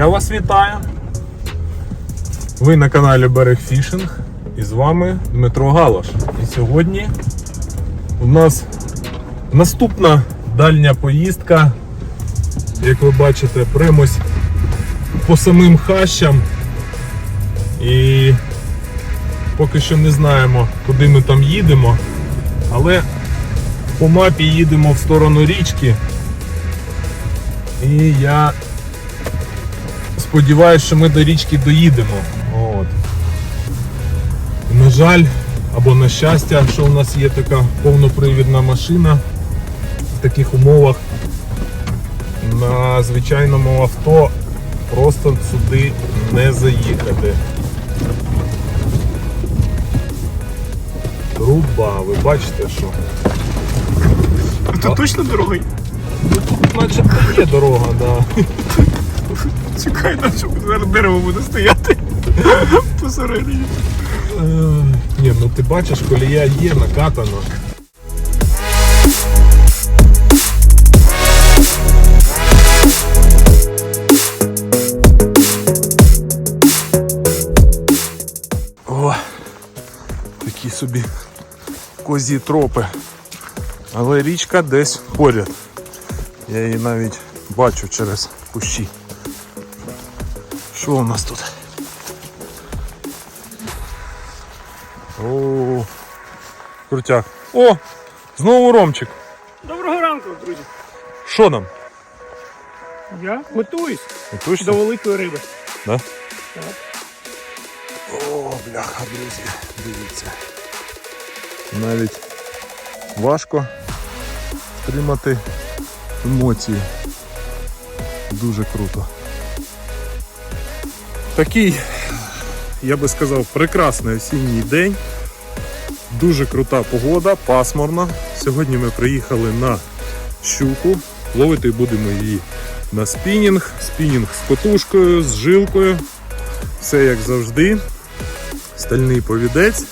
Я вас вітаю. Ви на каналі Берег Фішинг і з вами Дмитро Галаш. І сьогодні у нас наступна дальня поїздка. Як ви бачите, примось по самим хащам. І поки що не знаємо, куди ми там їдемо, але по мапі їдемо в сторону річки. І я сподіваюся, що ми до річки доїдемо. От. На жаль, або на щастя, що у нас є така повнопривідна машина в таких умовах. На звичайному авто просто сюди не заїхати. Труба, ви бачите, що? Це точно дорогий? Начебто є дорога, да. Чекай, на що зараз дерево буде стояти посередині. Е, Ні, ну ти бачиш, колія є накатана. О, такі собі козі тропи. Але річка десь поряд. Я її навіть бачу через кущі. Що у нас тут? О, крутяк. О! Знову ромчик. Доброго ранку, друзі. Що нам? Я готуюсь Готуєшся? до великої риби. Да? Так. О, бляха, друзі, дивіться. Навіть важко тримати емоції. Дуже круто. Такий, я би сказав, прекрасний осінній день. Дуже крута погода, пасмурна. Сьогодні ми приїхали на щуку. Ловити будемо її на спінінг. Спінінг з котушкою, з жилкою. Все як завжди. Стальний повідець.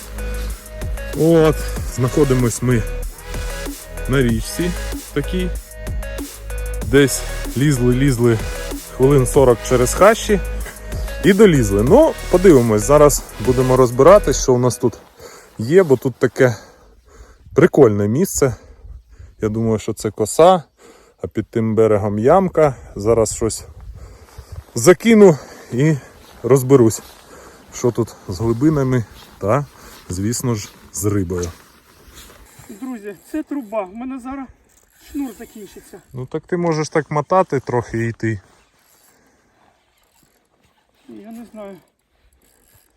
От, знаходимось ми на річці такій. Десь лізли-лізли хвилин 40 через хащі і долізли. Ну, подивимось, зараз будемо розбиратись, що у нас тут є, бо тут таке прикольне місце. Я думаю, що це коса, а під тим берегом ямка. Зараз щось закину і розберусь, що тут з глибинами та, звісно ж, з рибою. Друзі, це труба. У мене зараз шнур закінчиться. Ну так ти можеш так мотати трохи і йти. Я не знаю.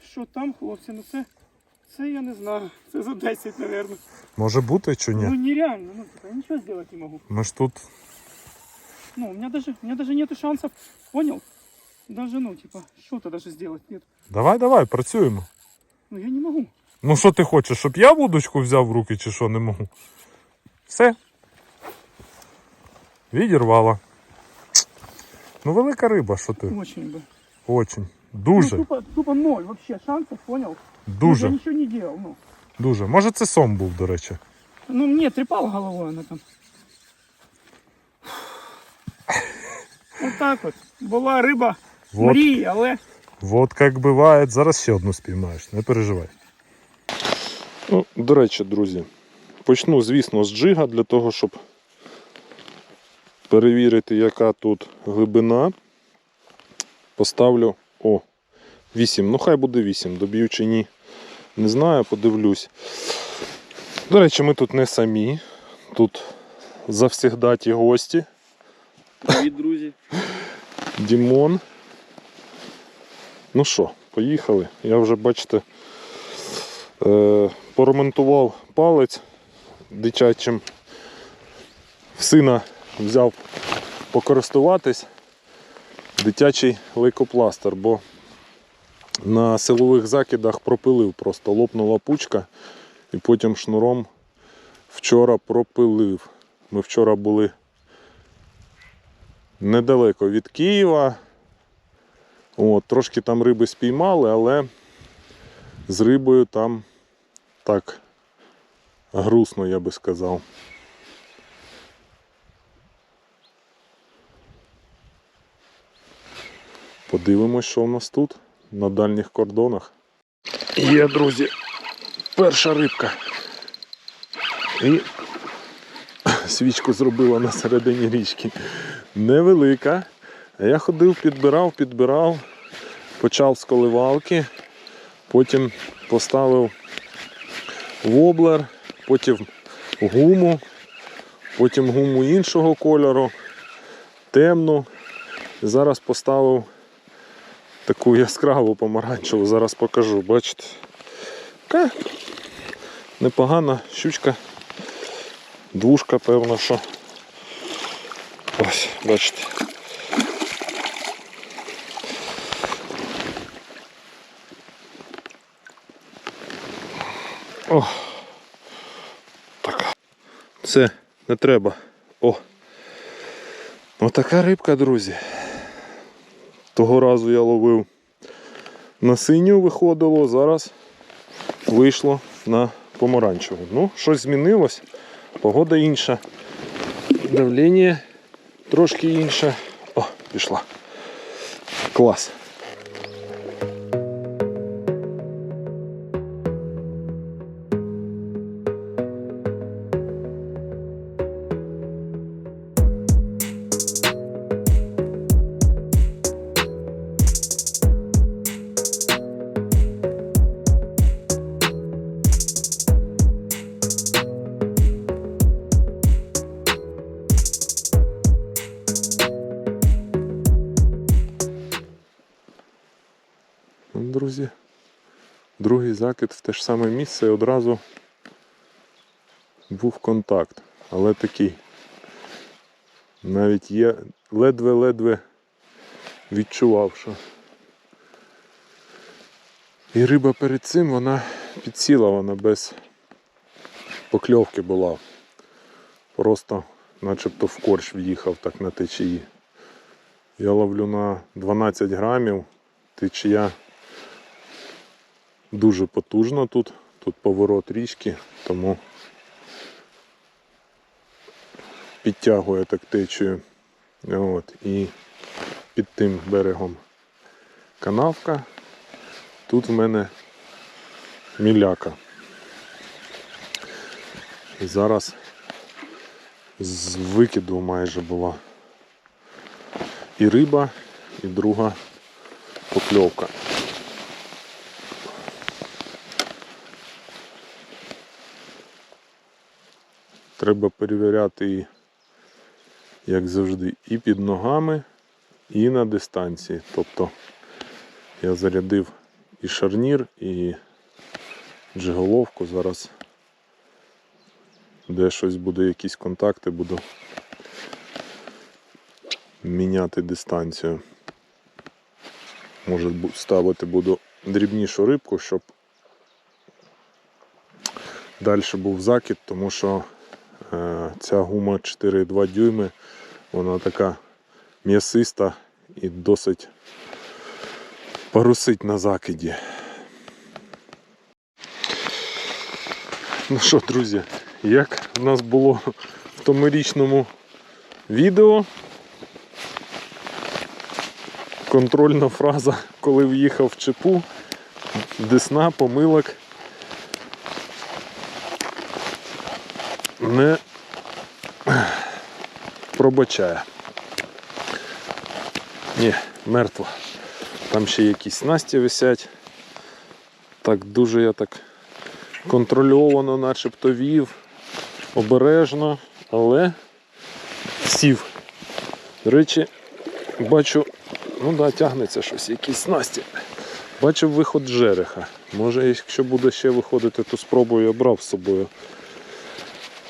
Що там, хлопці, ну це. Це я не знаю. Це за 10, мабуть. Може бути чи ні? Ну нереально, ну типа, я ничего сделать не могу. Ми ж тут. Ну, у меня даже, у меня даже нету шансов, понял? Даже, ну, типа, что-то даже сделать нет. Давай, давай, працюємо. Ну, я не могу. Ну що ти хочеш, щоб я вудочку взяв в руки чи що не можу? Все. Відірвала. Ну велика риба, що ти? Очень бы. Очень. Ну, Дуже, тупо, тупо ноль вообще шансов, понял? Ну, дуже, я ничего не делал, ну. дуже. Може це сом був, до речі. Ну, мне трепал головой она там. Вот так от. Була риба Вот. мрії, але Вот як буває, зараз ще одну спіймаєш, не переживай. Ну, до речі, друзі, почну, звісно, з джига для того, щоб перевірити, яка тут глибина. Поставлю о, 8. Ну, хай буде 8. Доб'ю чи ні. Не знаю, подивлюсь. До речі, ми тут не самі. Тут завсігдаті гості. Привіт, друзі. Дімон. Ну що, поїхали. Я вже, бачите, е, поремонтував палець дитячим. Сина взяв покористуватись дитячий лейкопластир, бо на силових закидах пропилив, просто лопнула пучка і потім шнуром вчора пропилив. Ми вчора були недалеко від Києва. От, трошки там риби спіймали, але з рибою там так грустно, я би сказав. Подивимось, що в нас тут на дальніх кордонах. Є, друзі, перша рибка. І свічку зробила на середині річки. Невелика. Я ходив, підбирав, підбирав, почав з коливалки, потім поставив воблер, потім гуму, потім гуму іншого кольору, темну. Зараз поставив таку яскраву помаранчеву, зараз покажу, бачите. Така непогана щучка. Двушка, певно, що. Ось, бачите. О. Така. Все, не треба. О. Отака рибка, друзі. Того разу я ловив на синю виходило, зараз вийшло на помаранчеву. Ну, щось змінилось, погода інша, давлення трошки інше. О, пішла. Клас. Друзі, другий закид в те ж саме місце і одразу був контакт, але такий. Навіть є ледве-ледве відчував, що. І риба перед цим вона підсіла, вона без покльовки була. Просто начебто в корч в'їхав так на течії. Я ловлю на 12 грамів, течія дуже потужно тут. Тут поворот річки, тому підтягує так течію. От, і під тим берегом канавка. Тут в мене міляка. Зараз з викиду майже була і риба, і друга покльовка. Треба перевіряти, як завжди, і під ногами, і на дистанції. Тобто я зарядив і шарнір, і джиголовку. Зараз де щось буде, якісь контакти, буду міняти дистанцію. Може ставити буду дрібнішу рибку, щоб далі був закид, тому що ця гума 4,2 дюйми, вона така м'ясиста і досить парусить на закиді. Ну що, друзі, як в нас було в томорічному відео, контрольна фраза, коли в'їхав в чепу, десна, помилок. Не пробачає. Ні, мертва. Там ще якісь снасті висять. Так дуже я так контрольовано, начебто вів, обережно, але сів. До речі, бачу, ну да, тягнеться щось, якісь снасті. Бачив виход жереха. Може, якщо буде ще виходити, то спробую я брав з собою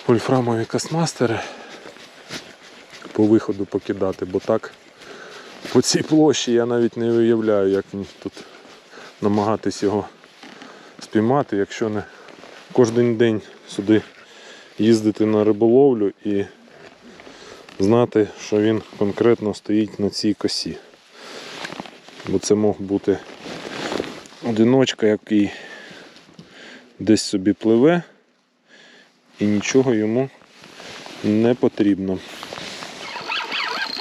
вольфрамові касмастери по виходу покидати, бо так по цій площі я навіть не уявляю, як тут намагатись його спіймати, якщо не кожен день сюди їздити на риболовлю і знати, що він конкретно стоїть на цій косі. Бо це мог бути одиночка, який десь собі пливе і нічого йому не потрібно.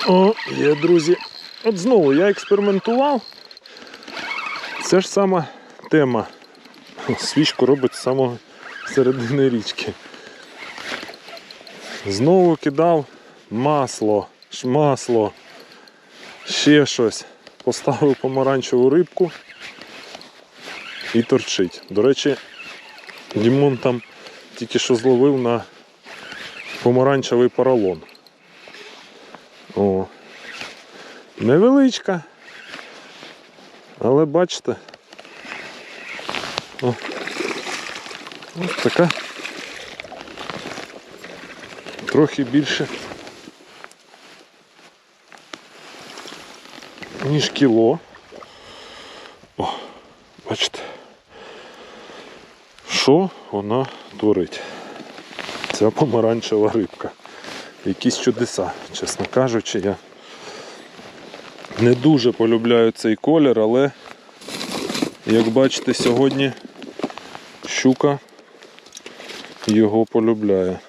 О, є, друзі, от знову я експериментував. Це ж сама тема. Свічку робить з самого середини річки. Знову кидав масло, масло, ще щось. Поставив помаранчеву рибку і торчить. До речі, Дімон там тільки що зловив на помаранчевий поролон. О. Невеличка. Але бачите. О. Ось така. Трохи більше. Ніж кіло. О, бачите. Що вона творить? Ця помаранчева рибка. Якісь чудеса, чесно кажучи, я не дуже полюбляю цей колір, але як бачите, сьогодні щука його полюбляє.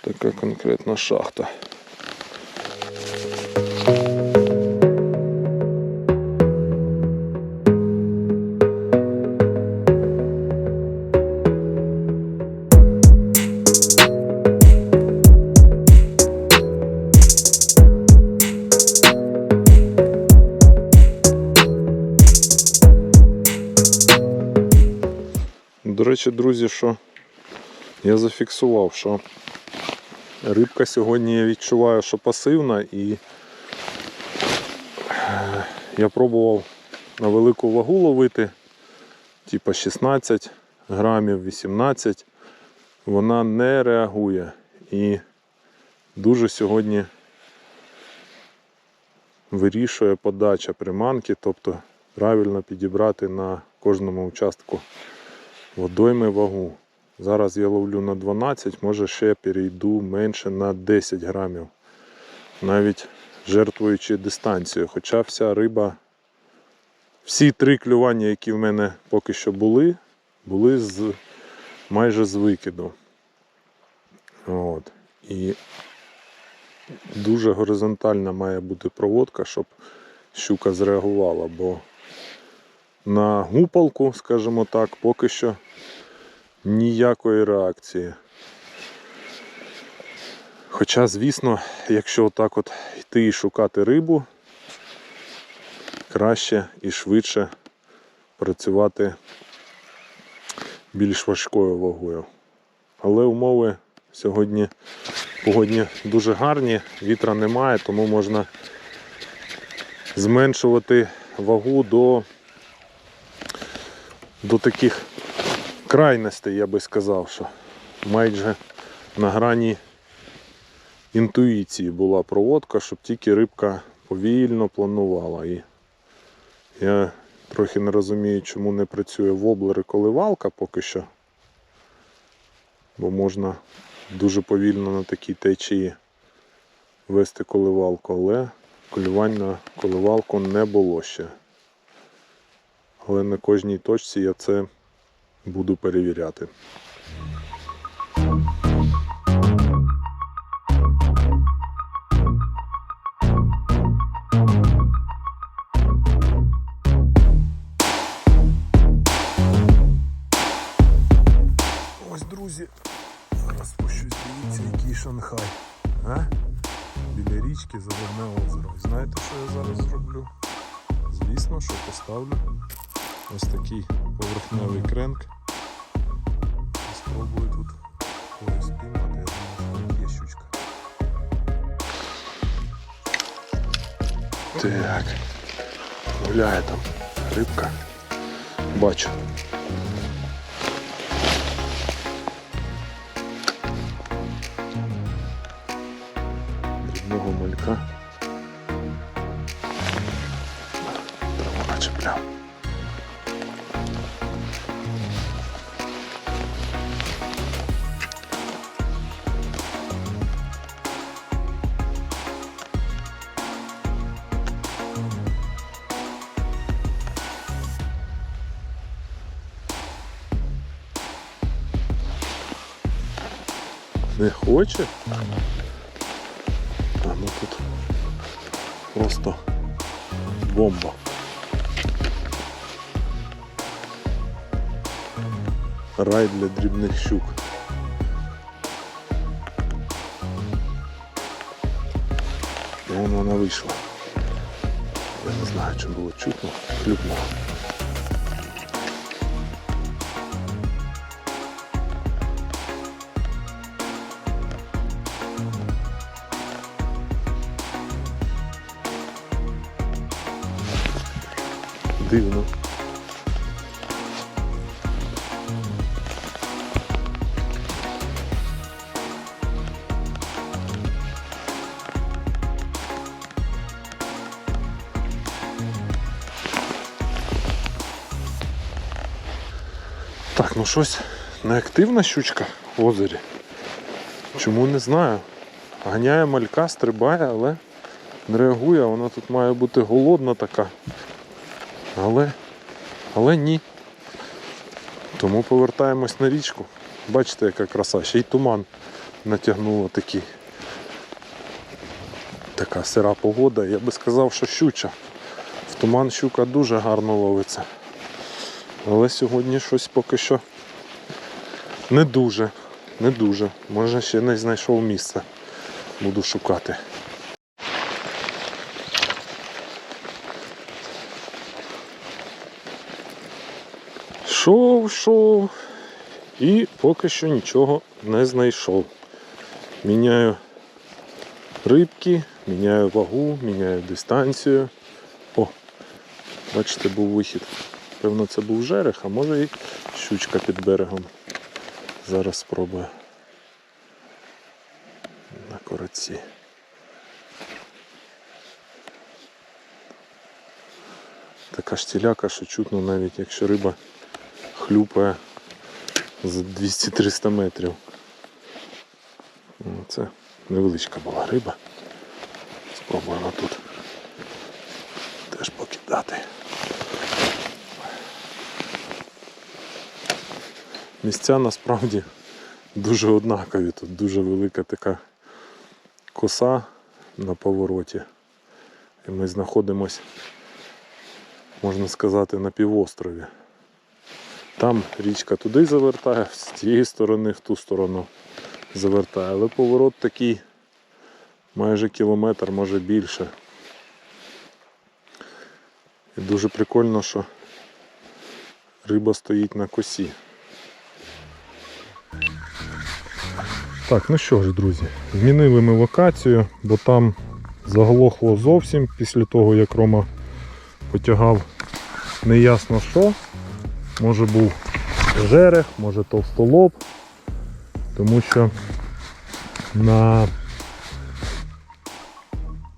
Така конкретна шахта. Речі, друзі, що я зафіксував, що рибка сьогодні я відчуваю, що пасивна і е, я пробував на велику вагу ловити, типа 16 грамів, 18. Вона не реагує. І дуже сьогодні вирішує подача приманки, тобто правильно підібрати на кожному участку водойми вагу. Зараз я ловлю на 12, може ще перейду менше на 10 грамів. Навіть жертвуючи дистанцію. Хоча вся риба, всі три клювання, які в мене поки що були, були з майже з викиду. От. І дуже горизонтальна має бути проводка, щоб щука зреагувала, бо на гупалку, скажімо так, поки що ніякої реакції. Хоча, звісно, якщо отак от йти і шукати рибу, краще і швидше працювати більш важкою вагою. Але умови сьогодні погодні дуже гарні, вітра немає, тому можна зменшувати вагу до до таких крайностей, я би сказав, що майже на грані інтуїції була проводка, щоб тільки рибка повільно планувала. І я трохи не розумію, чому не працює воблер і коливалка поки що. Бо можна дуже повільно на такій течії вести коливалку, але колювань на коливалку не було ще. Але на кожній точці я це буду перевіряти. Ось, друзі, зараз спущусь, дивіться, який Шанхай. А? Біля річки Зелене озеро. Знаєте, що я зараз зроблю? Звісно, що поставлю ось такий поверхневий кренк. Спробую тут когось піймати. Я думаю, що є щучка. Так. Гуляє там рибка. Бачу. Дрібного малька. Траву начепляв. Хоче? А ну тут просто бомба. Рай для дрібних щук. Вон вона вийшла. Я не знаю, чи було чутно. Хлюпнула. Дивно. Так, ну щось неактивна щучка в озері. Чому не знаю. Ганяє малька, стрибає, але не реагує, вона тут має бути голодна така. Але, але ні. Тому повертаємось на річку. Бачите, яка краса, ще й туман натягнуло такий. Така сира погода. Я би сказав, що щуча. В туман щука дуже гарно ловиться. Але сьогодні щось поки що не дуже. Не дуже. Може ще не знайшов місце. Буду шукати. Шов. І поки що нічого не знайшов. Міняю рибки, міняю вагу, міняю дистанцію. О, бачите, був вихід. Певно, це був жерех, а може і щучка під берегом. Зараз спробую. На короці. Така штіляка, що чутно навіть якщо риба хлюпає за 200-300 метрів. Ну, Це невеличка була риба. Спробуємо тут теж покидати. Місця насправді дуже однакові. Тут дуже велика така коса на повороті. І ми знаходимось, можна сказати, на півострові. Там річка туди завертає, з тієї сторони в ту сторону завертає. Але поворот такий майже кілометр, може більше. І дуже прикольно, що риба стоїть на косі. Так, ну що ж, друзі, змінили ми локацію, бо там заглохло зовсім після того, як Рома потягав неясно що. Може був жерех, може товстолоб, тому що на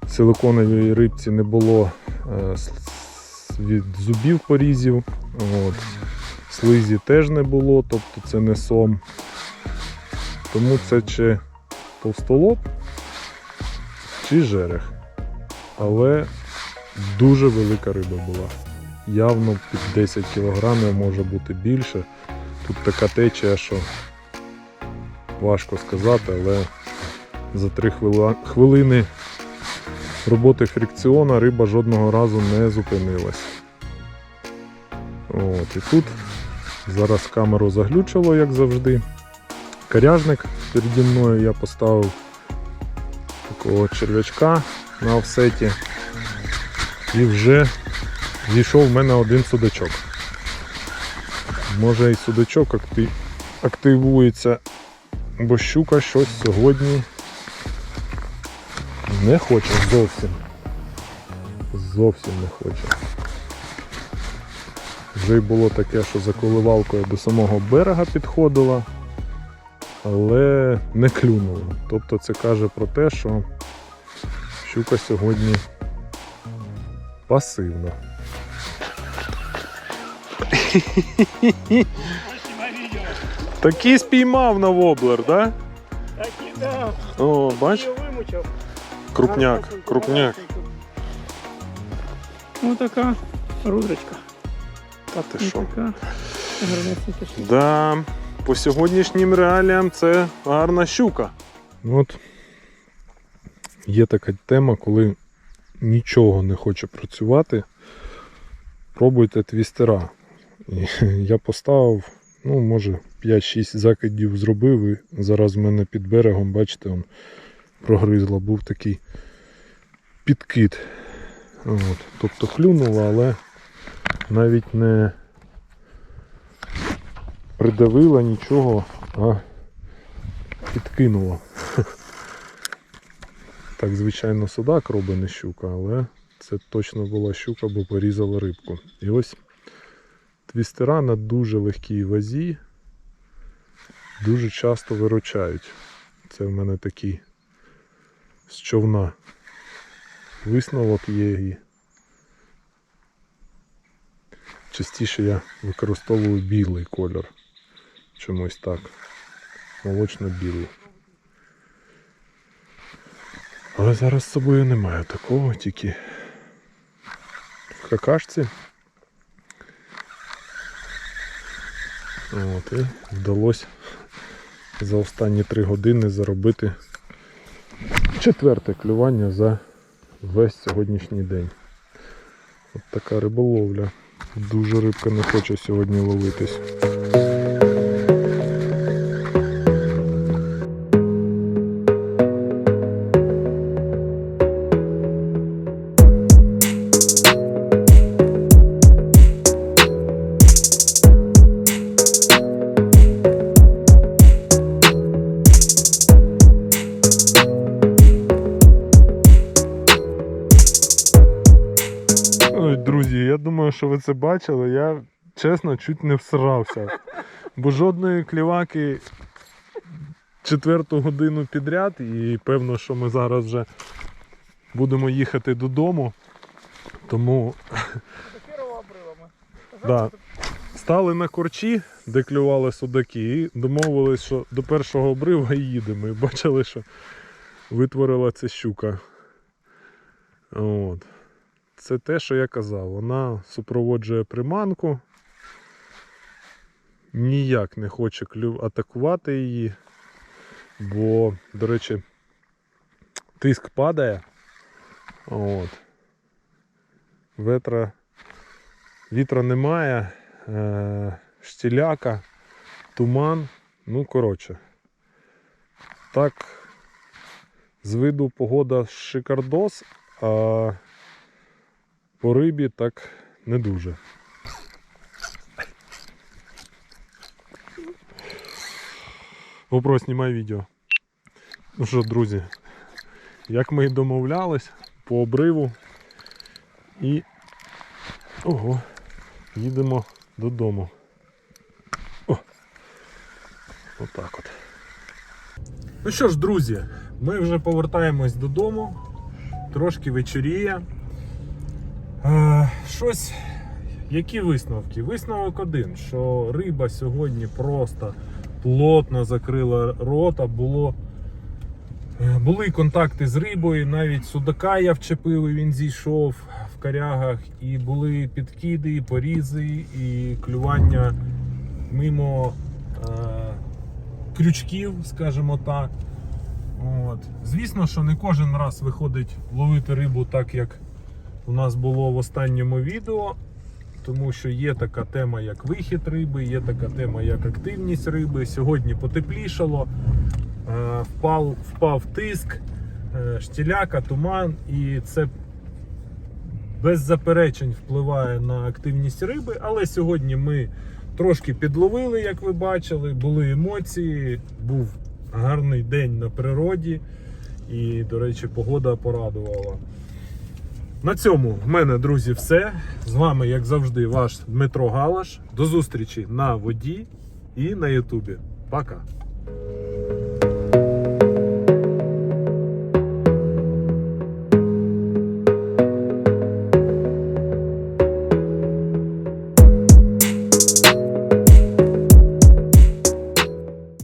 силиконовій рибці не було е, від зубів порізів, от. слизі теж не було, тобто це не сом. Тому це чи товстолоб, чи жерех. Але дуже велика риба була. Явно під 10 кг може бути більше. Тут така течія, що важко сказати, але за 3 хвилини роботи фрикціона риба жодного разу не зупинилась. От, і тут зараз камеру заглючило, як завжди. Коряжник переді мною я поставив такого черв'ячка на офсеті. І вже зійшов в мене один судачок. Може і судачок акти- активується, бо щука щось сьогодні не хоче зовсім. Зовсім не хоче. Вже й було таке, що за коливалкою до самого берега підходила, але не клюнула. Тобто це каже про те, що щука сьогодні пасивна. Такий спіймав на воблер, да? Так да. О, бач, крупняк, крупняк. гарнесенько. Ну така рудрочка. Та ти Ну, що? Да, по сьогоднішнім реаліям це гарна щука. От є така тема, коли нічого не хоче працювати, пробуйте твістера. Я поставив, ну, може, 5-6 закидів зробив і зараз в мене під берегом, бачите, он прогризло, був такий підкид. От. Тобто клюнуло, але навіть не придавило нічого, а підкинуло. Так, звичайно, судак робить не щука, але це точно була щука, бо порізала рибку. І ось твістера на дуже легкій вазі дуже часто виручають. Це в мене такий з човна висновок є і частіше я використовую білий кольор. Чомусь так. Молочно-білий. Але зараз з собою немає такого, тільки в какашці. От, і вдалося за останні три години заробити четверте клювання за весь сьогоднішній день. От така риболовля. Дуже рибка не хоче сьогодні ловитись. Думаю, що ви це бачили. Я чесно чуть не всрався. Бо жодної кліваки четверту годину підряд, і певно, що ми зараз вже будемо їхати додому. Тому Да. Стали на корчі, де клювали судаки, і домовились, що до першого обрива і їдемо. І бачили, що витворила ця щука. От. Це те, що я казав. Вона супроводжує приманку. Ніяк не хоче атакувати її. Бо, до речі, тиск падає. От. Ветра Вітра немає, е, штіляка, туман. Ну, коротше. Так, з виду погода шикардос, а по рибі так не дуже. Вопрос, знімай відео. Ну що, друзі, як ми і домовлялись по обриву і Ого, їдемо додому. О! Отак от. Ну що ж, друзі, ми вже повертаємось додому. Трошки вечоріє. Е, щось. Які висновки? Висновок один, що риба сьогодні просто плотно закрила рота, було. е, Були контакти з рибою, навіть судака я вчепив, і він зійшов в корягах, і були підкиди, і порізи, і клювання мимо е, крючків, скажімо так. От. Звісно, що не кожен раз виходить ловити рибу так, як у нас було в останньому відео. Тому що є така тема, як вихід риби, є така тема, як активність риби. Сьогодні потеплішало, е, впав, впав тиск, е, штіляка, туман, і це без заперечень впливає на активність риби. Але сьогодні ми трошки підловили, як ви бачили, були емоції, був гарний день на природі, і, до речі, погода порадувала. На цьому в мене, друзі, все. З вами, як завжди, ваш Дмитро Галаш. До зустрічі на воді і на Ютубі. Пока!